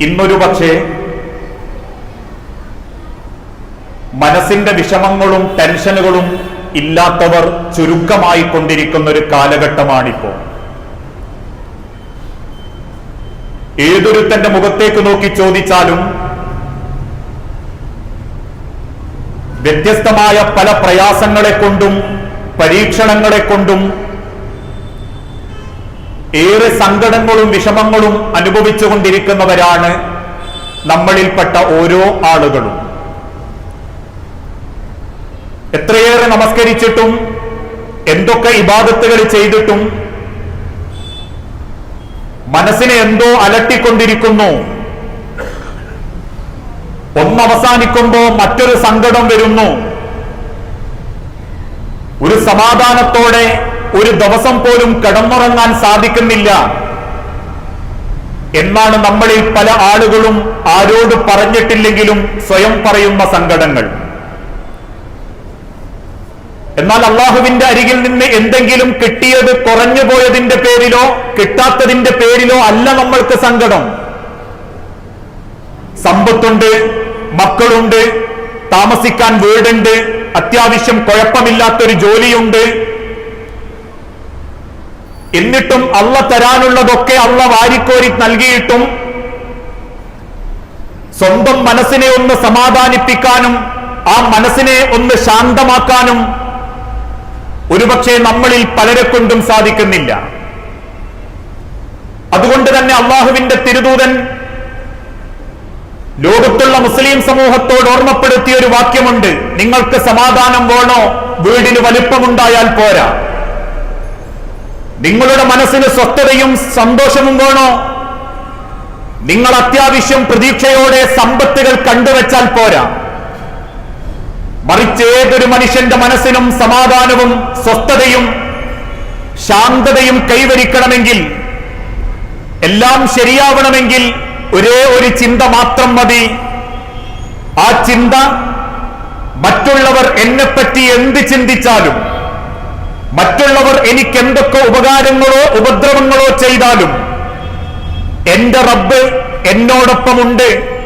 ഇന്നൊരു പക്ഷേ മനസ്സിന്റെ വിഷമങ്ങളും ടെൻഷനുകളും ഇല്ലാത്തവർ ചുരുക്കമായി കൊണ്ടിരിക്കുന്ന ഒരു കാലഘട്ടമാണിപ്പോ. ഏതൊരുത്തന്റെ മുഖത്തേക്ക് നോക്കി ചോദിച്ചാലും വ്യത്യസ്തമായ പല പ്രയാസങ്ങളെ കൊണ്ടും പരീക്ഷണങ്ങളെ കൊണ്ടും ഏറെ സങ്കടങ്ങളും വിഷമങ്ങളും അനുഭവിച്ചുകൊണ്ടിരിക്കുന്നവരാണ് നമ്മളിൽപ്പെട്ട ഓരോ ആളുകളും. എത്രയേറെ നമസ്കരിച്ചിട്ടും എന്തൊക്കെ ഇബാദത്തുകൾ ചെയ്തിട്ടും മനസ്സിനെ എന്തോ അലട്ടിക്കൊണ്ടിരിക്കുന്നു. ഒന്നവസാനിക്കുമ്പോ മറ്റൊരു സങ്കടം വരുന്നു. ഒരു സമാധാനത്തോടെ ഒരു ദിവസം പോലും കിടന്നുറങ്ങാൻ സാധിക്കുന്നില്ല. എന്നാണ് നമ്മളിൽ പല ആളുകളും ആരോട് പറഞ്ഞിട്ടില്ലെങ്കിലും സ്വയം പറയുന്ന സങ്കടങ്ങൾ. എന്നാൽ അള്ളാഹുവിന്റെ അരികിൽ നിന്ന് എന്തെങ്കിലും കിട്ടിയത് കുറഞ്ഞു പോയതിന്റെ പേരിലോ കിട്ടാത്തതിന്റെ പേരിലോ അല്ല നമ്മൾക്ക് സങ്കടം. സമ്പത്തുണ്ട് മക്കളുണ്ട് താമസിക്കാൻ വീടുണ്ട് അത്യാവശ്യം കുഴപ്പമില്ലാത്തൊരു ജോലിയുണ്ട് എന്നിട്ടും അള്ള തരാനുള്ളതൊക്കെ അള്ള വാരിക്കോരി നൽകിയിട്ടും സ്വന്തം മനസ്സിനെ ഒന്ന് സമാധാനിപ്പിക്കാനും ആ മനസ്സിനെ ഒന്ന് ശാന്തമാക്കാനും ഒരുപക്ഷെ നമ്മളിൽ പലരെ കൊണ്ടും സാധിക്കുന്നില്ല. അതുകൊണ്ട് തന്നെ അള്ളാഹുവിന്റെ തിരുദൂതൻ ലോകത്തുള്ള മുസ്ലിം സമൂഹത്തോട് ഓർമ്മപ്പെടുത്തിയ ഒരു വാക്യമുണ്ട് നിങ്ങൾക്ക് സമാധാനം വേണോ? വീടിന് വലിപ്പമുണ്ടായാൽ പോരാ. നിങ്ങളുടെ മനസ്സിന് സ്വസ്ഥതയും സന്തോഷവും വേണോ? നിങ്ങൾ അത്യാവശ്യം പ്രതീക്ഷയോടെ സമ്പത്തുകൾ കണ്ടുവച്ചാൽ പോരാ. മറിച്ച് ഏതൊരു മനുഷ്യന്റെ മനസ്സിനും സമാധാനവും സ്വസ്ഥതയും ശാന്തതയും കൈവരിക്കണമെങ്കിൽ എല്ലാം ശരിയാവണമെങ്കിൽ ഒരേ ഒരു ചിന്ത മാത്രം മതി. ആ ചിന്ത മറ്റുള്ളവർ എന്നെപ്പറ്റി എന്ത് ചിന്തിച്ചാലും മറ്റുള്ളവർ എനിക്ക് എന്തൊക്കെ ഉപകാരങ്ങളോ ഉപദ്രവങ്ങളോ ചെയ്താലും എന്റെ റബ്ബ് എന്നോടൊപ്പമുണ്ട്.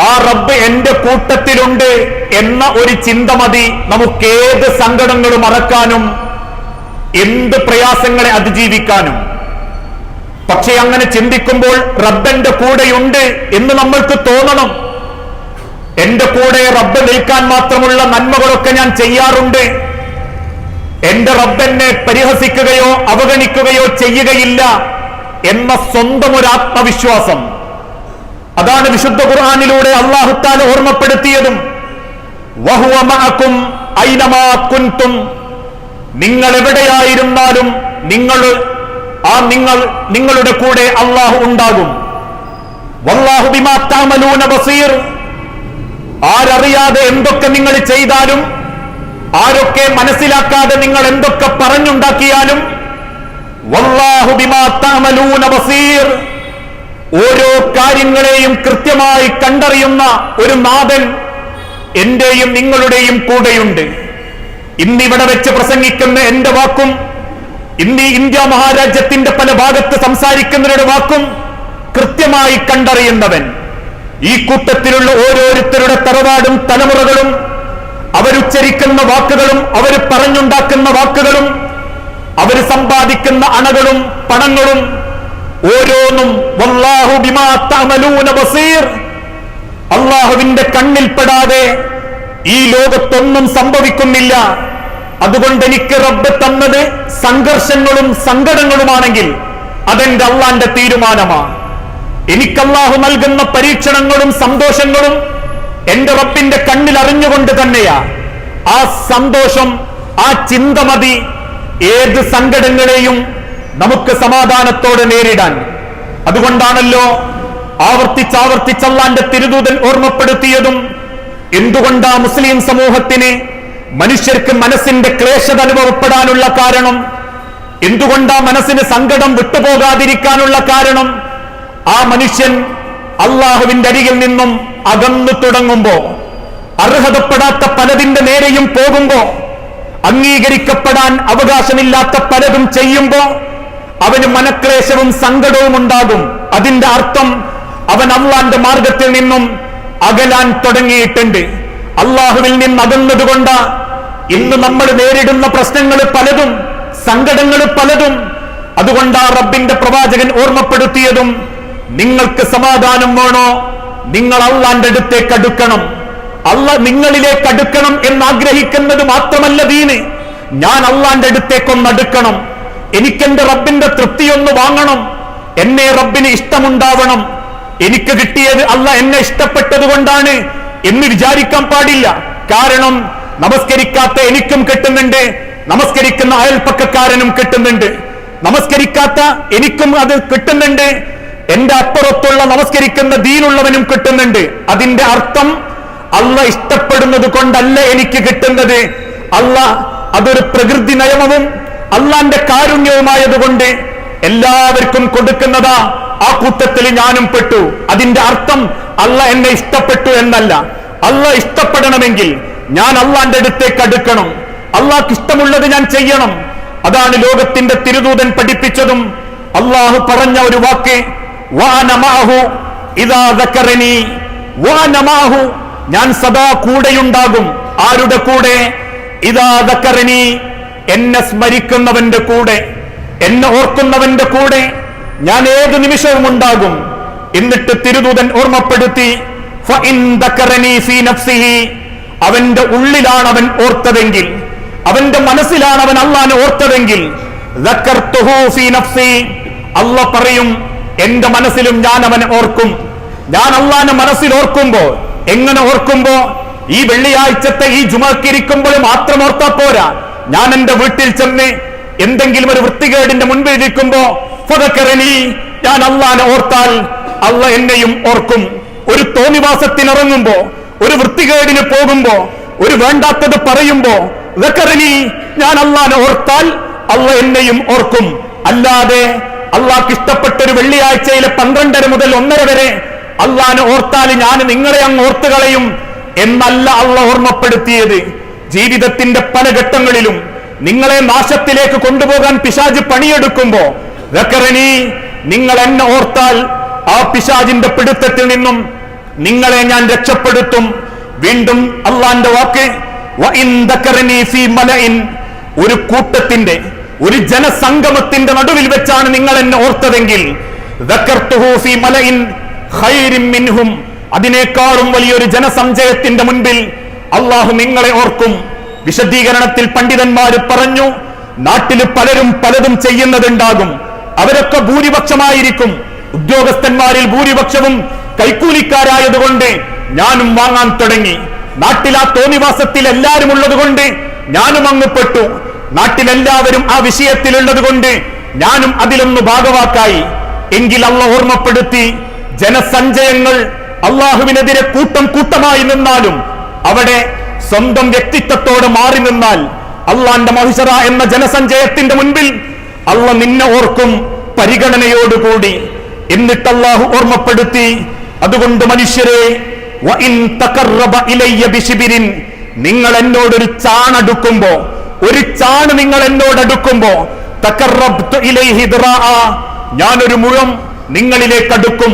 ആ റബ്ബ് എന്റെ കൂട്ടത്തിലുണ്ട് എന്ന ഒരു ചിന്ത മതി. നമുക്ക് ഏത് സങ്കടങ്ങളും മറക്കാനും എന്ത് പ്രയാസങ്ങളെ അതിജീവിക്കാനും. പക്ഷെ അങ്ങനെ ചിന്തിക്കുമ്പോൾ റബ്ബന്റെ കൂടെയുണ്ട് എന്ന് നമ്മൾക്ക് തോന്നണം. എന്റെ കൂടെ റബ്ബ് നിൽക്കാൻ മാത്രമുള്ള നന്മകളൊക്കെ ഞാൻ ചെയ്യാറുണ്ട്. എന്റെ റബ്ബെന്നെ പരിഹസിക്കുകയോ അവഗണിക്കുകയോ ചെയ്യുകയില്ല എന്ന സ്വന്തം ഒരു ആത്മവിശ്വാസം. അതാണ് വിശുദ്ധ ഖുർആാനിലൂടെ അള്ളാഹുത്താല ഓർമ്മപ്പെടുത്തിയതും. നിങ്ങൾ എവിടെയായിരുന്നാലും നിങ്ങൾ ആ നിങ്ങൾ നിങ്ങളുടെ കൂടെ അള്ളാഹു ഉണ്ടാകും. വല്ലാഹു ബസീർ. ആരറിയാതെ എന്തൊക്കെ നിങ്ങൾ ചെയ്താലും ആരൊക്കെ മനസ്സിലാക്കാതെ നിങ്ങൾ എന്തൊക്കെ പറഞ്ഞുണ്ടാക്കിയാലും ബസീർ. ഓരോ കാര്യങ്ങളെയും കൃത്യമായി കണ്ടറിയുന്ന ഒരു നാഥൻ എന്റെയും നിങ്ങളുടെയും കൂടെയുണ്ട്. ഇന്നിവിടെ വെച്ച് പ്രസംഗിക്കുന്ന എന്റെ വാക്കും ഇന്ന് ഇന്ത്യ മഹാരാജ്യത്തിന്റെ പല ഭാഗത്ത് സംസാരിക്കുന്നവരുടെ വാക്കും കൃത്യമായി കണ്ടറിയുന്നവൻ. ഈ കൂട്ടത്തിലുള്ള ഓരോരുത്തരുടെ തറവാടും തലമുറകളും അവരുച്ചരിക്കുന്ന വാക്കുകളും അവർ പറഞ്ഞുണ്ടാക്കുന്ന വാക്കുകളും അവർ സമ്പാദിക്കുന്ന അണകളും പണങ്ങളും ഓരോന്നും അള്ളാഹുവിന്റെ കണ്ണിൽപ്പെടാതെ ഈ ലോകത്തൊന്നും സംഭവിക്കുന്നില്ല. അതുകൊണ്ട് എനിക്ക് റബ്ബ് തന്നത് സംഘർഷങ്ങളും സങ്കടങ്ങളുമാണെങ്കിൽ അതെന്റെ അള്ളാന്റെ തീരുമാനമാണ് എനിക്ക് അള്ളാഹു നൽകുന്ന പരീക്ഷണങ്ങളും സന്തോഷങ്ങളും എന്റെ റബ്ബിന്റെ കണ്ണിൽ അറിഞ്ഞുകൊണ്ട് തന്നെയാ. ആ സന്തോഷം ആ ചിന്ത മതി. ഏത് സങ്കടങ്ങളെയും നമുക്ക് സമാധാനത്തോടെ നേരിടാൻ. അതുകൊണ്ടാണല്ലോ ആവർത്തിച്ചാവർത്തിച്ചല്ലാന്റെ തിരുദൂതൻ ഓർമ്മപ്പെടുത്തിയതും എന്തുകൊണ്ടാ മുസ്ലിം സമൂഹത്തിന് മനുഷ്യർക്ക് മനസ്സിന്റെ ക്ലേശത അനുഭവപ്പെടാനുള്ള കാരണം? എന്തുകൊണ്ടാ മനസ്സിന് സങ്കടം വിട്ടുപോകാതിരിക്കാനുള്ള കാരണം? ആ മനുഷ്യൻ അള്ളാഹുവിന്റെ അരികിൽ നിന്നും അകന്നു തുടങ്ങുമ്പോ അർഹതപ്പെടാത്ത പലതിന്റെ നേരെയും പോകുമ്പോ അംഗീകരിക്കപ്പെടാൻ അവകാശമില്ലാത്ത പലതും ചെയ്യുമ്പോ അവന് മനക്ലേശവും സങ്കടവും ഉണ്ടാകും. അതിന്റെ അർത്ഥം അവൻ അള്ളാന്റെ മാർഗത്തിൽ നിന്നും അകലാൻ തുടങ്ങിയിട്ടുണ്ട്. അള്ളാഹുവിൽ നിന്ന് അകന്നതുകൊണ്ട് ഇന്ന് നമ്മൾ നേരിടുന്ന പ്രശ്നങ്ങൾ പലതും സങ്കടങ്ങൾ പലതും. അതുകൊണ്ട് ആ റബ്ബിന്റെ പ്രവാചകൻ ഓർമ്മപ്പെടുത്തിയതും നിങ്ങൾക്ക് സമാധാനം വേണോ? നിങ്ങൾ അള്ളാന്റെ അടുത്തേക്ക് അടുക്കണം. അല്ല നിങ്ങളിലേക്ക് അടുക്കണം എന്ന് ആഗ്രഹിക്കുന്നത് മാത്രമല്ല ദീന്. ഞാൻ അള്ളാന്റെ അടുത്തേക്കൊന്ന് അടുക്കണം. എനിക്കെന്റെ റബ്ബിന്റെ തൃപ്തിയൊന്ന് വാങ്ങണം. എന്നെ റബ്ബിന് ഇഷ്ടമുണ്ടാവണം. എനിക്ക് കിട്ടിയത് അല്ല എന്നെ ഇഷ്ടപ്പെട്ടത് കൊണ്ടാണ് എന്ന് വിചാരിക്കാൻ പാടില്ല. കാരണം നമസ്കരിക്കാത്ത എനിക്കും കിട്ടുന്നുണ്ട്. നമസ്കരിക്കുന്ന അയൽപ്പക്കക്കാരനും കിട്ടുന്നുണ്ട്. നമസ്കരിക്കാത്ത എനിക്കും അത് കിട്ടുന്നുണ്ട്. എന്റെ അപ്പുറത്തുള്ള നമസ്കരിക്കുന്ന ദീനുള്ളവനും കിട്ടുന്നുണ്ട്. അതിന്റെ അർത്ഥം അല്ല ഇഷ്ടപ്പെടുന്നത് കൊണ്ടല്ല എനിക്ക് കിട്ടുന്നത്. അല്ല അതൊരു പ്രകൃതി നയമവും അള്ളാന്റെ കാരുണ്യവുമായതുകൊണ്ട് എല്ലാവർക്കും കൊടുക്കുന്നതാ. ആ കൂട്ടത്തിൽ ഞാനും പെട്ടു. അതിന്റെ അർത്ഥം അല്ല എന്നെ ഇഷ്ടപ്പെട്ടു എന്നല്ല. അല്ല ഇഷ്ടപ്പെടണമെങ്കിൽ ഞാൻ അള്ളാന്റെ അടുത്തേക്ക് അടുക്കണം. അള്ളാഹ്ക്ക് ഇഷ്ടമുള്ളത് ഞാൻ ചെയ്യണം. അതാണ് ലോകത്തിന്റെ തിരുദൂതൻ പഠിപ്പിച്ചതും. അള്ളാഹു പറഞ്ഞ ഒരു വാക്ക് വാനമാഹു ഇതാ ദക്കറനി വാനമാഹു ഞാൻ സദാ കൂടെയുണ്ടാകും. ആരുടെ കൂടെ? ഇതാ ദക്കറിനി. എന്നെ സ്മരിക്കുന്നവന്റെ കൂടെ. എന്നെ ഓർക്കുന്നവന്റെ കൂടെ. ഞാൻ ഏത് നിമിഷവും ഉണ്ടാകും. എന്നിട്ട് തിരുദൂതൻ ഓർമ്മപ്പെടുത്തി അവന്റെ ഉള്ളിലാണ് അവൻ ഓർത്തതെങ്കിൽ അവന്റെ മനസ്സിലാണ് അവൻ അള്ളാനെ ഓർത്തതെങ്കിൽ അല്ല പറയും എന്റെ മനസ്സിലും ഞാൻ അവനെ ഓർക്കും. ഞാൻ അള്ളാന്റെ മനസ്സിൽ ഓർക്കുമ്പോ എങ്ങനെ ഓർക്കുമ്പോ ഈ വെള്ളിയാഴ്ചത്തെ ഈ ജുമാക്കിരിക്കുമ്പോൾ മാത്രം ഓർത്താ പോരാ. ഞാൻ എന്റെ വീട്ടിൽ ചെന്ന് എന്തെങ്കിലും ഒരു വൃത്തികേടിന്റെ മുൻപിൽ ഇരിക്കുമ്പോ ഫതക്കറനി ഞാൻ അള്ളാനെ ഓർത്താൽ അള്ള എന്നെയും ഓർക്കും. ഒരു തോന്നിവാസത്തിനിറങ്ങുമ്പോ ഒരു വൃത്തികേടിന് പോകുമ്പോ ഒരു വേണ്ടാത്തത് പറയുമ്പോ ദക്കറനി ഞാൻ അള്ളാനെ ഓർത്താൽ അള്ള എന്നെയും ഓർക്കും. അല്ലാതെ അള്ളാഹ്ക്ക് ഇഷ്ടപ്പെട്ട ഒരു വെള്ളിയാഴ്ചയിലെ പന്ത്രണ്ടര മുതൽ ഒന്നര വരെ അള്ളാനെ ഓർത്താൽ ഞാൻ നിങ്ങളെ അങ്ങ് ഓർത്തു കളയും എന്നല്ല അള്ള ഓർമ്മപ്പെടുത്തിയത്. ജീവിതത്തിന്റെ പല ഘട്ടങ്ങളിലും നിങ്ങളെ നാശത്തിലേക്ക് കൊണ്ടുപോകാൻ പിശാജ് പണിയെടുക്കുമ്പോ ദക്കറനി നിങ്ങൾ എന്നെ ഓർത്താൽ ആ പിശാജിന്റെ പിടുത്തത്തിൽ നിന്നും നിങ്ങളെ ഞാൻ രക്ഷപ്പെടുത്തും. വീണ്ടും അള്ളാന്റെ വാക്ക് ഒരു കൂട്ടത്തിന്റെ ഒരു ജനസംഗമത്തിന്റെ നടുവിൽ വെച്ചാണ് നിങ്ങൾ എന്നെ ഓർത്തതെങ്കിൽ മിൻഹും. അതിനേക്കാളും വലിയൊരു ജനസഞ്ചയത്തിന്റെ മുൻപിൽ അള്ളാഹു നിങ്ങളെ ഓർക്കും. വിശദീകരണത്തിൽ പണ്ഡിതന്മാര് പറഞ്ഞു നാട്ടിൽ പലരും പലതും ചെയ്യുന്നതുണ്ടാകും. അവരൊക്കെ ഭൂരിപക്ഷമായിരിക്കും. ഉദ്യോഗസ്ഥന്മാരിൽ ഭൂരിപക്ഷവും കൈക്കൂലിക്കാരായതുകൊണ്ട് ഞാനും വാങ്ങാൻ തുടങ്ങി. നാട്ടിൽ ആ തോന്നിവാസത്തിൽ എല്ലാവരും ഉള്ളതുകൊണ്ട് ഞാനും അങ്ങ് പെട്ടു. നാട്ടിലെല്ലാവരും ആ വിഷയത്തിലുള്ളത് കൊണ്ട് ഞാനും അതിലൊന്ന് ഭാഗവാക്കായി. എങ്കിൽ അള്ള ഓർമ്മപ്പെടുത്തി ജനസഞ്ചയങ്ങൾ അള്ളാഹുവിനെതിരെ കൂട്ടം കൂട്ടമായി നിന്നാലും അവിടെ സ്വന്തം വ്യക്തിത്വത്തോട് മാറി നിന്നാൽ അള്ളാന്റെ മഹിഷറ എന്ന ജനസഞ്ചയത്തിന്റെ മുൻപിൽ അള്ള നിന്നെ ഓർക്കും പരിഗണനയോടുകൂടി. എന്നിട്ട് അള്ളാഹു ഓർമ്മപ്പെടുത്തി അതുകൊണ്ട് മനുഷ്യരെ നിങ്ങൾ എന്നോടൊരു ചാണടുക്കുമ്പോ ഒരു ചാണ് നിങ്ങൾ എന്നോട് അടുക്കുമ്പോ തഖറബ്തു ഇലൈഹി ദിറാഅ ഞാനൊരു മുഴം നിങ്ങളിലേക്ക് അടുക്കും.